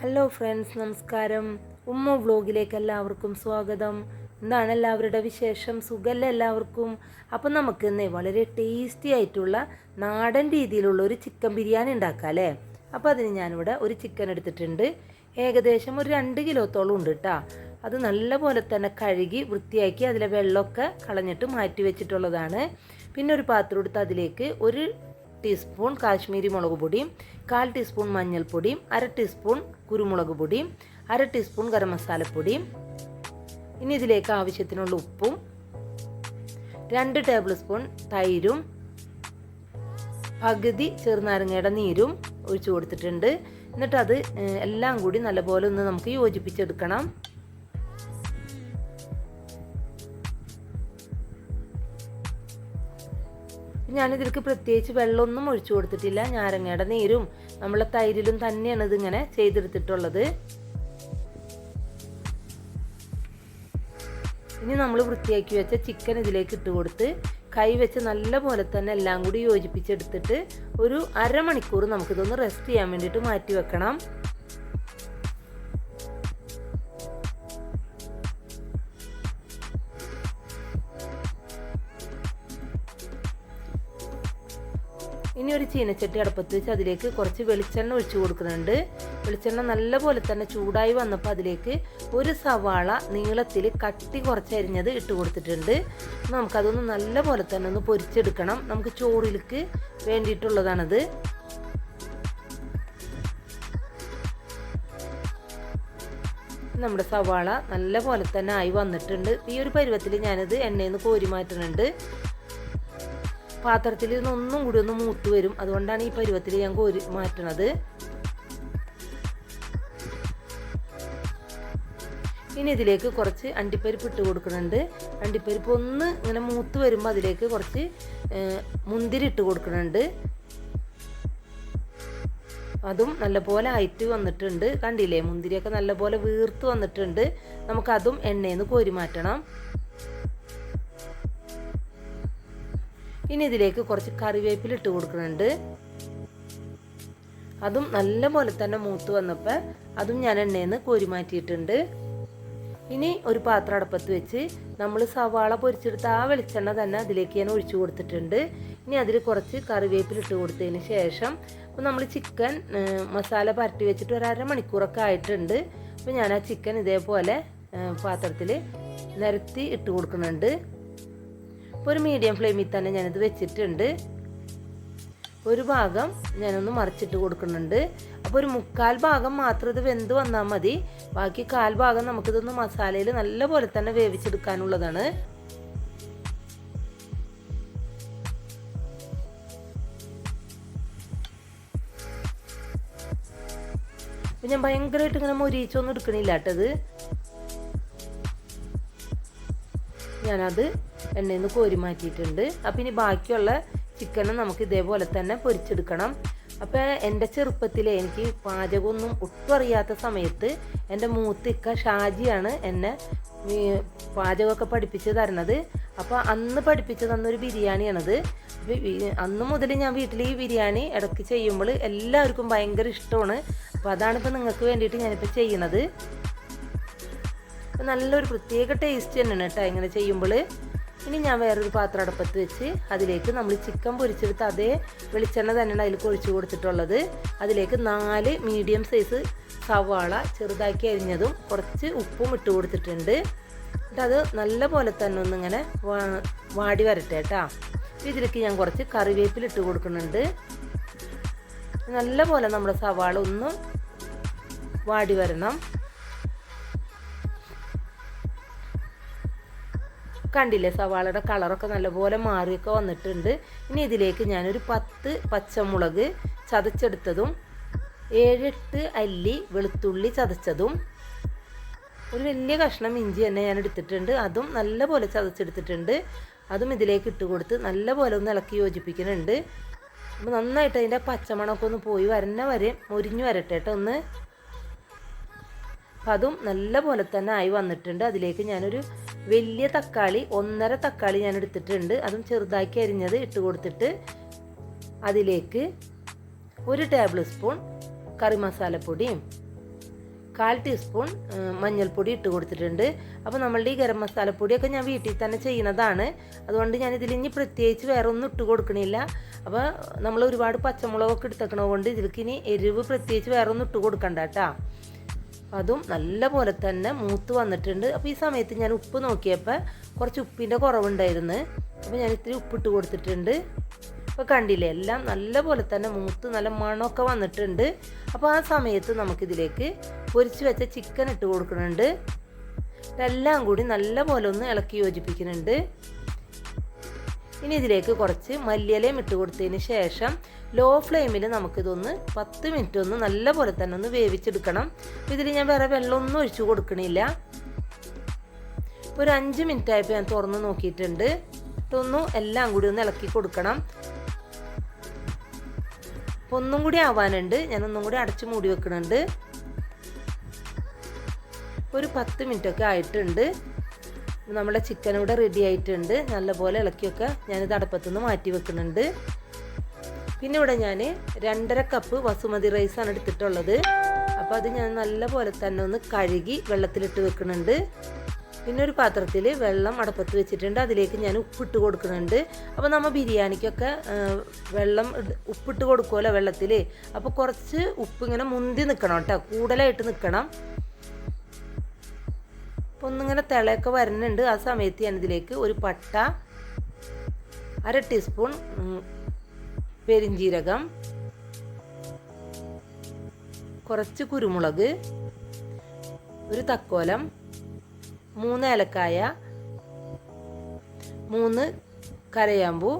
Hello friends നമസ്കാരം. ഉമ്മ വ്ലോഗിലേക്ക് എല്ലാവർക്കും സ്വാഗതം. എന്താണ് എല്ലാവരുടെ വിശേഷം? സുഖമല്ല എല്ലാവർക്കും? അപ്പം നമുക്ക് ഇന്ന് വളരെ ടേസ്റ്റി ആയിട്ടുള്ള നാടൻ രീതിയിലുള്ള ഒരു ചിക്കൻ ബിരിയാണി ഉണ്ടാക്കാം അല്ലേ? അപ്പോൾ അതിന് ഞാനിവിടെ ഒരു ചിക്കൻ എടുത്തിട്ടുണ്ട്. ഏകദേശം ഒരു രണ്ട് കിലോത്തോളം ഉണ്ട് കേട്ടോ അത് നല്ലപോലെ തന്നെ കഴുകി വൃത്തിയാക്കി അതിലെ വെള്ളമൊക്കെ കളഞ്ഞിട്ട് മാറ്റി വെച്ചിട്ടുള്ളതാണ്. പിന്നെ ഒരു പാത്രം എടുത്ത് അതിലേക്ക് ഒരു ടീസ്പൂൺ കാശ്മീരി മുളക് പൊടിയും കാൽ ടീസ്പൂൺ മഞ്ഞൾപ്പൊടിയും അര ടീസ്പൂൺ കുരുമുളക് പൊടി അര ടീസ്പൂൺ ഗരം മസാലപ്പൊടി ഇനി ഇതിലേക്ക് ആവശ്യത്തിനുള്ള ഉപ്പും രണ്ട് ടേബിൾ സ്പൂൺ തൈരും പകുതി ചെറുനാരങ്ങയുടെ നീരും ഒഴിച്ചു കൊടുത്തിട്ടുണ്ട്. എന്നിട്ട് അത് എല്ലാം കൂടി നല്ലപോലെ ഒന്ന് നമുക്ക് യോജിപ്പിച്ചെടുക്കണം. ഞാനിതിലേക്ക് പ്രത്യേകിച്ച് വെള്ളമൊന്നും ഒഴിച്ചു കൊടുത്തിട്ടില്ല. ഞാരങ്ങയുടെ നീരും നമ്മളെ തൈരിലും തന്നെയാണ് ഇതിങ്ങനെ ചെയ്തെടുത്തിട്ടുള്ളത്. ഇനി നമ്മൾ വൃത്തിയാക്കി വെച്ച ചിക്കൻ ഇതിലേക്ക് ഇട്ട് കൊടുത്ത് കൈ വെച്ച് നല്ല പോലെ തന്നെ എല്ലാം കൂടി യോജിപ്പിച്ചെടുത്തിട്ട് ഒരു അരമണിക്കൂർ നമുക്കിതൊന്ന് റെസ്റ്റ് ചെയ്യാൻ വേണ്ടിയിട്ട് മാറ്റി വെക്കണം. ഇനി ഒരു ചീനച്ചട്ടി അടുപ്പത്ത് വെച്ച് അതിലേക്ക് കുറച്ച് വെളിച്ചെണ്ണ ഒഴിച്ചു കൊടുക്കുന്നുണ്ട്. വെളിച്ചെണ്ണ നല്ല പോലെ തന്നെ ചൂടായി വന്നപ്പോൾ അതിലേക്ക് ഒരു സവാള നീളത്തിൽ കട്ടി കുറച്ചരിഞ്ഞത് ഇട്ട് കൊടുത്തിട്ടുണ്ട്. നമുക്കതൊന്ന് നല്ല പോലെ തന്നെ ഒന്ന് പൊരിച്ചെടുക്കണം. നമുക്ക് ചോറിലേക്ക് വേണ്ടിയിട്ടുള്ളതാണത്. നമ്മുടെ സവാള നല്ല പോലെ തന്നെ ആയി വന്നിട്ടുണ്ട്. ഈ ഒരു പരുവത്തിൽ ഞാനിത് എണ്ണയിൽ നിന്ന് കോരി മാറ്റുന്നുണ്ട്. പാത്രത്തിൽ ഒന്നും കൂടി ഒന്ന് മൂത്ത് വരും. അതുകൊണ്ടാണ് ഈ പരുവത്തിൽ ഞാൻ കോരി മാറ്റണത്. ഇനി ഇതിലേക്ക് കുറച്ച് അണ്ടിപ്പരിപ്പ് ഇട്ട് കൊടുക്കുന്നുണ്ട് അണ്ടിപ്പരിപ്പ് ഒന്ന് ഇങ്ങനെ മൂത്ത് വരുമ്പോൾ അതിലേക്ക് കുറച്ച് മുന്തിരി ഇട്ട് കൊടുക്കുന്നുണ്ട് അതും നല്ലപോലെ ആയിട്ട് വന്നിട്ടുണ്ട്. കണ്ടില്ലേ? മുന്തിരിയൊക്കെ നല്ലപോലെ വീർത്ത് വന്നിട്ടുണ്ട്. നമുക്കതും എണ്ണയിൽ നിന്ന് കോരി മാറ്റണം. ഇനി ഇതിലേക്ക് കുറച്ച് കറിവേപ്പില ഇട്ട് കൊടുക്കുന്നുണ്ട്. അതും നല്ല പോലെ തന്നെ മൂത്ത് വന്നപ്പോൾ അതും ഞാൻ എണ്ണയിൽ നിന്ന് കോരി മാറ്റിയിട്ടുണ്ട്. ഇനി ഒരു പാത്രം അടുപ്പത്ത് വെച്ച് നമ്മൾ സവാള പൊരിച്ചെടുത്ത ആ വെളിച്ചെണ്ണ തന്നെ അതിലേക്ക് ഞാൻ ഒഴിച്ചു കൊടുത്തിട്ടുണ്ട്. ഇനി അതിൽ കുറച്ച് കറിവേപ്പില ഇട്ട് കൊടുത്തതിന് ശേഷം അപ്പോൾ നമ്മൾ ചിക്കൻ മസാല പരട്ടി വെച്ചിട്ട് ഒരു അര അരമണിക്കൂറൊക്കെ ആയിട്ടുണ്ട്. അപ്പോൾ ഞാൻ ആ ചിക്കൻ ഇതേപോലെ പാത്രത്തിൽ നിരത്തി ഇട്ട് കൊടുക്കുന്നുണ്ട്. ഒരു മീഡിയം ഫ്ലെയിമിൽ തന്നെ ഞാനിത് വെച്ചിട്ടുണ്ട്. ഒരു ഭാഗം ഞാനൊന്ന് മറിച്ചിട്ട് കൊടുക്കുന്നുണ്ട്. അപ്പോൾ ഒരു മുക്കാൽ ഭാഗം മാത്രം ഇത് വെന്ത് വന്നാൽ മതി. ബാക്കി കാൽ ഭാഗം നമുക്കിതൊന്ന് മസാലയിൽ നല്ല പോലെ തന്നെ വേവിച്ചെടുക്കാനുള്ളതാണ്. അപ്പം ഞാൻ ഭയങ്കരമായിട്ട് ഇങ്ങനെ മൊരിയിച്ചൊന്നും എടുക്കണില്ല കേട്ടത് ഞാനത് എണ്ണയിൽ നിന്ന് കോരി മാറ്റിയിട്ടുണ്ട്. അപ്പം ഇനി ബാക്കിയുള്ള ചിക്കനും നമുക്ക് ഇതേപോലെ തന്നെ പൊരിച്ചെടുക്കണം. അപ്പോൾ എന്റെ ചെറുപ്പത്തിൽ എനിക്ക് പാചകമൊന്നും ഒട്ടും അറിയാത്ത സമയത്ത് എന്റെ മൂത്തിക്ക ഷാജിയാണ് എന്നെ പാചകമൊക്കെ പഠിപ്പിച്ച് തരണത് അപ്പോൾ അന്ന് പഠിപ്പിച്ച് തന്നൊരു ബിരിയാണിയാണത്. അന്ന് മുതൽ ഞാൻ വീട്ടിൽ ഈ ബിരിയാണി ഇടയ്ക്ക് ചെയ്യുമ്പോൾ എല്ലാവർക്കും ഭയങ്കര ഇഷ്ടമാണ്. അപ്പോൾ അതാണ് ഇപ്പോൾ നിങ്ങൾക്ക് വേണ്ടിയിട്ട് ഞാനിപ്പോൾ ചെയ്യണത്. നല്ലൊരു പ്രത്യേക ടേസ്റ്റ് തന്നെയാണ് കേട്ടോ ഇങ്ങനെ ചെയ്യുമ്പോൾ ഇനി ഞാൻ വേറൊരു പാത്രം അടുപ്പത്ത് വെച്ച് അതിലേക്ക് നമ്മൾ ചിക്കൻ പൊരിച്ചെടുത്ത് അതേ വെളിച്ചെണ്ണ തന്നെയാണ് അതിൽ ഒഴിച്ചു കൊടുത്തിട്ടുള്ളത്. അതിലേക്ക് നാല് മീഡിയം സൈസ് സവാള ചെറുതാക്കി അരിഞ്ഞതും കുറച്ച് ഉപ്പും ഇട്ട് കൊടുത്തിട്ടുണ്ട്. എന്നിട്ട് അത് നല്ല പോലെ തന്നെ ഒന്നിങ്ങനെ വാടി വരട്ടെ കേട്ടോ. ഇതിലേക്ക് ഞാൻ കുറച്ച് കറിവേപ്പില ഇട്ട് കൊടുക്കുന്നുണ്ട്. നല്ല പോലെ നമ്മുടെ സവാള ഒന്ന് വാടി വരണം. കണ്ടില്ലേ സവാളയുടെ കളറൊക്കെ നല്ലപോലെ മാറിയൊക്കെ വന്നിട്ടുണ്ട്. ഇനി ഇതിലേക്ക് ഞാനൊരു പത്ത് പച്ചമുളക് ചതച്ചെടുത്തതും ഏഴെട്ട് അല്ലി വെളുത്തുള്ളി ചതച്ചതും ഒരു വലിയ കഷ്ണം ഇഞ്ചി തന്നെ ഞാൻ എടുത്തിട്ടുണ്ട്. അതും നല്ലപോലെ ചതച്ചെടുത്തിട്ടുണ്ട്. അതും ഇതിലേക്ക് ഇട്ട് കൊടുത്ത് നല്ലപോലെ ഒന്ന് ഇളക്കി യോജിപ്പിക്കുന്നുണ്ട്. അപ്പോൾ നന്നായിട്ട് അതിന്റെ പച്ചമണമൊക്കെ ഒന്ന് പോയി വരുന്ന വരെ മുരിഞ്ഞു വരട്ടെ കേട്ടോ ഒന്ന്. അപ്പം അതും നല്ല പോലെ തന്നെ ആയി വന്നിട്ടുണ്ട്. അതിലേക്ക് ഞാനൊരു വലിയ തക്കാളി ഒന്നര തക്കാളി ഞാൻ എടുത്തിട്ടുണ്ട്. അതും ചെറുതാക്കി അരിഞ്ഞത് ഇട്ട് കൊടുത്തിട്ട് അതിലേക്ക് ഒരു ടേബിൾ സ്പൂൺ കറി മസാലപ്പൊടിയും കാൽ ടീസ്പൂൺ മഞ്ഞൾപ്പൊടി ഇട്ട് കൊടുത്തിട്ടുണ്ട്. അപ്പോൾ നമ്മളുടെ ഈ ഗരം മസാലപ്പൊടിയൊക്കെ ഞാൻ വീട്ടിൽ തന്നെ ചെയ്യുന്നതാണ്. അതുകൊണ്ട് ഞാൻ ഇതിൽ ഇനി പ്രത്യേകിച്ച് വേറെ ഒന്നും ഇട്ട് കൊടുക്കണില്ല. അപ്പോൾ നമ്മൾ ഒരുപാട് പച്ചമുളകൊക്കെ എടുത്തേക്കണത് കൊണ്ട് ഇതിലേക്ക് ഇനി എരിവ് പ്രത്യേകിച്ച് വേറെ ഒന്നും ഇട്ട് കൊടുക്കണ്ട കേട്ടോ. അതും നല്ല പോലെ തന്നെ മൂത്ത് വന്നിട്ടുണ്ട്. അപ്പോൾ ഈ സമയത്ത് ഞാൻ ഉപ്പ് നോക്കിയപ്പോൾ കുറച്ച് ഉപ്പിന്റെ കുറവുണ്ടായിരുന്നു. അപ്പോൾ ഞാൻ ഇത്തിരി ഉപ്പിട്ട് കൊടുത്തിട്ടുണ്ട്. അപ്പോൾ കണ്ടില്ലേ എല്ലാം നല്ല പോലെ തന്നെ മൂത്ത് നല്ല മണമൊക്കെ വന്നിട്ടുണ്ട്. അപ്പോൾ ആ സമയത്ത് നമുക്കിതിലേക്ക് പൊരിച്ച് വെച്ച ചിക്കൻ ഇട്ട് കൊടുക്കുന്നുണ്ട്. എല്ലാം കൂടി നല്ല പോലെ ഒന്ന് ഇളക്കി യോജിപ്പിക്കുന്നുണ്ട്. ഇനി ഇതിലേക്ക് കുറച്ച് മല്ലിയിലയും ഇട്ട് കൊടുത്തതിന് ശേഷം ലോ ഫ്ലെയിമിൽ നമുക്കിതൊന്ന് പത്ത് മിനിറ്റ് ഒന്ന് നല്ലപോലെ തന്നെ ഒന്ന് വേവിച്ചെടുക്കണം. ഇതിൽ ഞാൻ വേറെ വെള്ളമൊന്നും ഒഴിച്ചു കൊടുക്കണില്ല. ഒരു അഞ്ച് മിനിറ്റ് ആയപ്പോൾ ഞാൻ തുറന്ന് നോക്കിയിട്ടുണ്ട്. ഇട്ടൊന്നും എല്ലാം കൂടി ഒന്ന് ഇളക്കി കൊടുക്കണം. അപ്പോൾ ഒന്നും കൂടി ആവാനുണ്ട്. ഞാൻ ഒന്നും കൂടി അടച്ച് മൂടി വെക്കുന്നുണ്ട് ഒരു പത്ത് മിനിറ്റൊക്കെ ആയിട്ടുണ്ട്. നമ്മുടെ ചിക്കൻ ഇവിടെ റെഡി ആയിട്ടുണ്ട്. നല്ലപോലെ ഇളക്കിയൊക്കെ ഞാനിത് അടുപ്പത്തുനിന്ന് മാറ്റി വെക്കുന്നുണ്ട്. പിന്നെ ഇവിടെ ഞാൻ രണ്ടര കപ്പ് വസുമതി റൈസാണ് എടുത്തിട്ടുള്ളത്. അപ്പോൾ അത് ഞാൻ നല്ലപോലെ തന്നെ ഒന്ന് കഴുകി വെള്ളത്തിലിട്ട് വെക്കുന്നുണ്ട്. പിന്നെ ഒരു പാത്രത്തിൽ വെള്ളം അടപ്പത്ത് വെച്ചിട്ടുണ്ട്. അതിലേക്ക് ഞാൻ ഉപ്പിട്ട് കൊടുക്കുന്നുണ്ട്. അപ്പോൾ നമ്മൾ ബിരിയാണിക്കൊക്കെ വെള്ളം ഉപ്പിട്ട് കൊടുക്കുമല്ലോ വെള്ളത്തിൽ അപ്പോൾ കുറച്ച് ഉപ്പ് ഇങ്ങനെ മുന്തി നിൽക്കണം കേട്ടോ. കൂടുതലായിട്ട് നിൽക്കണം അപ്പോൾ ഒന്നിങ്ങനെ തിളയൊക്കെ വരുന്നുണ്ട്. ആ സമയത്ത് ഞാൻ ഇതിലേക്ക് ഒരു പട്ട അര ടീസ്പൂൺ പെരിഞ്ജീരകം കുറച്ച് കുരുമുളക് ഒരു തക്കോലം മൂന്ന് ഏലക്കായ മൂന്ന് കരയാമ്പൂ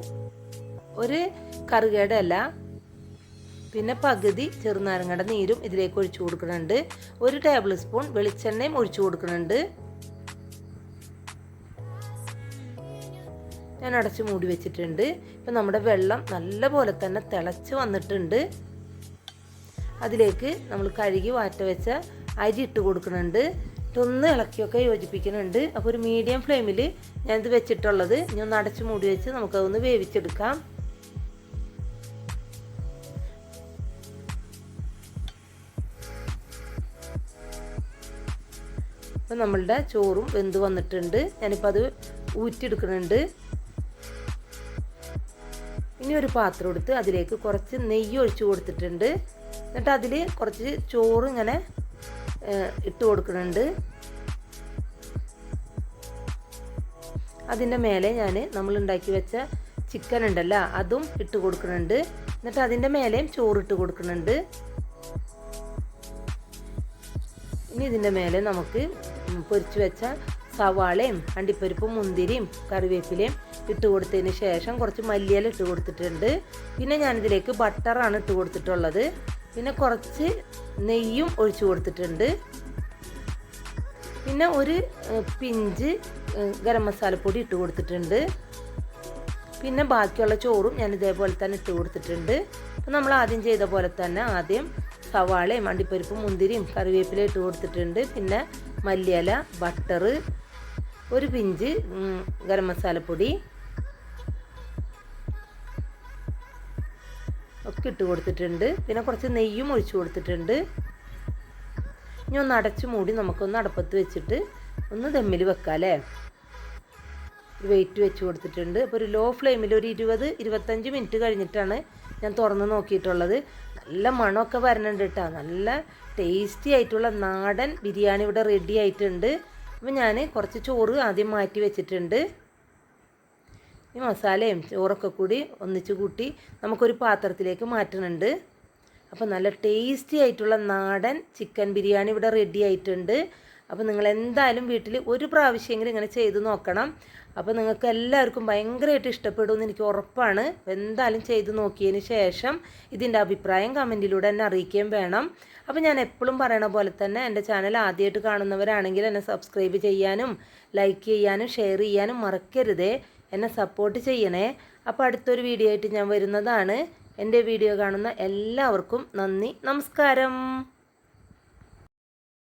ഒരു കറുകയുടെ ഇല പിന്നെ പകുതി ചെറുനാരങ്ങയുടെ നീരും ഇതിലേക്ക് ഒഴിച്ചു കൊടുക്കുന്നുണ്ട്. ഒരു ടേബിൾ സ്പൂൺ വെളിച്ചെണ്ണയും ഒഴിച്ചു കൊടുക്കുന്നുണ്ട്. ഞാൻ അടച്ച് മൂടി വെച്ചിട്ടുണ്ട്. ഇപ്പം നമ്മുടെ വെള്ളം നല്ല പോലെ തന്നെ തിളച്ച് വന്നിട്ടുണ്ട്. അതിലേക്ക് നമ്മൾ കഴുകി വാറ്റ വെച്ച അരി ഇട്ട് കൊടുക്കുന്നുണ്ട്. ഇട്ടൊന്ന് ഇളക്കിയൊക്കെ യോജിപ്പിക്കുന്നുണ്ട്. അപ്പോൾ ഒരു മീഡിയം ഫ്ലെയിമിൽ ഞാനിത് വെച്ചിട്ടുള്ളത്. ഇനി ഒന്ന് അടച്ച് മൂടി വെച്ച് നമുക്കതൊന്ന് വേവിച്ചെടുക്കാം. അപ്പം നമ്മളുടെ ചോറും വെന്ത് വന്നിട്ടുണ്ട്. ഞാനിപ്പോൾ അത് ഊറ്റിയെടുക്കുന്നുണ്ട്. ഇനി ഒരു പാത്രം എടുത്ത് അതിലേക്ക് കുറച്ച് നെയ്യ് ഒഴിച്ചു കൊടുത്തിട്ടുണ്ട്. എന്നിട്ട് അതിൽ കുറച്ച് ചോറ് ഇങ്ങനെ ഇട്ട് കൊടുക്കുന്നുണ്ട്. അതിന്റെ മേലെ ഞാൻ നമ്മൾ ഉണ്ടാക്കി വെച്ച ചിക്കൻ ഉണ്ടല്ലോ അതും ഇട്ട് കൊടുക്കുന്നുണ്ട്. എന്നിട്ട് അതിന്റെ മേലെയും ചോറ് ഇട്ട് കൊടുക്കുന്നുണ്ട്. ഇനി ഇതിന്റെ മേലെ നമുക്ക് പൊരിച്ചു വെച്ച സവാളയും അണ്ടിപ്പരിപ്പും മുന്തിരിയും കറിവേപ്പിലയും ഇട്ട് കൊടുത്തതിന് ശേഷം കുറച്ച് മല്ലിയില ഇട്ട് കൊടുത്തിട്ടുണ്ട്. പിന്നെ ഞാനിതിലേക്ക് ബട്ടറാണ് ഇട്ട് കൊടുത്തിട്ടുള്ളത്. പിന്നെ കുറച്ച് നെയ്യും ഒഴിച്ചു കൊടുത്തിട്ടുണ്ട്. പിന്നെ ഒരു പിഞ്ച് ഗരം മസാലപ്പൊടി ഇട്ട് കൊടുത്തിട്ടുണ്ട്. പിന്നെ ബാക്കിയുള്ള ചോറും ഞാൻ ഇതേപോലെ തന്നെ ഇട്ട് കൊടുത്തിട്ടുണ്ട്. അപ്പം നമ്മൾ ആദ്യം ചെയ്ത പോലെ തന്നെ ആദ്യം സവാളയും അണ്ടിപ്പരിപ്പും മുന്തിരിയും കറിവേപ്പില ഇട്ട് കൊടുത്തിട്ടുണ്ട്. പിന്നെ മല്ലിയില ബട്ടർ ഒരു പിഞ്ച് ഗരം മസാലപ്പൊടി ഒക്കെ ഇട്ട് കൊടുത്തിട്ടുണ്ട്. പിന്നെ കുറച്ച് നെയ്യും ഒഴിച്ചു കൊടുത്തിട്ടുണ്ട്. ഇനി ഒന്ന് അടച്ചു മൂടി നമുക്കൊന്ന് അടപ്പത്ത് വെച്ചിട്ട് ഒന്ന് ദമ്മിൽ വെക്കാം അല്ലേ? വെയിറ്റ് വെച്ച് കൊടുത്തിട്ടുണ്ട്. അപ്പോൾ ഒരു ലോ ഫ്ലെയിമിൽ ഒരു ഇരുപത് ഇരുപത്തഞ്ച് മിനിറ്റ് കഴിഞ്ഞിട്ടാണ് ഞാൻ തുറന്ന് നോക്കിയിട്ടുള്ളത്. നല്ല മണമൊക്കെ വരണുണ്ട് കേട്ടോ നല്ല ടേസ്റ്റി ആയിട്ടുള്ള നാടൻ ബിരിയാണി ഇവിടെ റെഡി ആയിട്ടുണ്ട്. അപ്പോൾ ഞാൻ കുറച്ച് ചോറ് ആദ്യം മാറ്റി വെച്ചിട്ടുണ്ട്. ഈ മസാലയും ചോറൊക്കെ കൂടി ഒന്നിച്ച് കൂട്ടി നമുക്കൊരു പാത്രത്തിലേക്ക് മാറ്റുന്നുണ്ട് അപ്പോൾ നല്ല ടേസ്റ്റി ആയിട്ടുള്ള നാടൻ ചിക്കൻ ബിരിയാണി ഇവിടെ റെഡി ആയിട്ടുണ്ട്. അപ്പോൾ നിങ്ങൾ എന്തായാലും വീട്ടിൽ ഒരു പ്രാവശ്യമെങ്കിലും ഇങ്ങനെ ചെയ്ത് നോക്കണം. അപ്പോൾ നിങ്ങൾക്ക് എല്ലാവർക്കും ഭയങ്കരമായിട്ട് ഇഷ്ടപ്പെടുമെന്ന് എനിക്ക് ഉറപ്പാണ്. എന്തായാലും ചെയ്ത് നോക്കിയതിന് ശേഷം ഇതിന്റെ അഭിപ്രായം കമന്റിലൂടെ എന്നെ അറിയിക്കുകയും വേണം. അപ്പോൾ ഞാൻ എപ്പോഴും പറയണ പോലെ തന്നെ എന്റെ ചാനൽ ആദ്യമായിട്ട് കാണുന്നവരാണെങ്കിൽ എന്നെ സബ്സ്ക്രൈബ് ചെയ്യാനും ലൈക്ക് ചെയ്യാനും ഷെയർ ചെയ്യാനും മറക്കരുതേ. എന്നെ സപ്പോർട്ട് ചെയ്യണേ. അപ്പോൾ അടുത്തൊരു വീഡിയോ ആയിട്ട് ഞാൻ വരുന്നതാണ്. എന്റെ വീഡിയോ കാണുന്ന എല്ലാവർക്കും നന്ദി. നമസ്കാരം.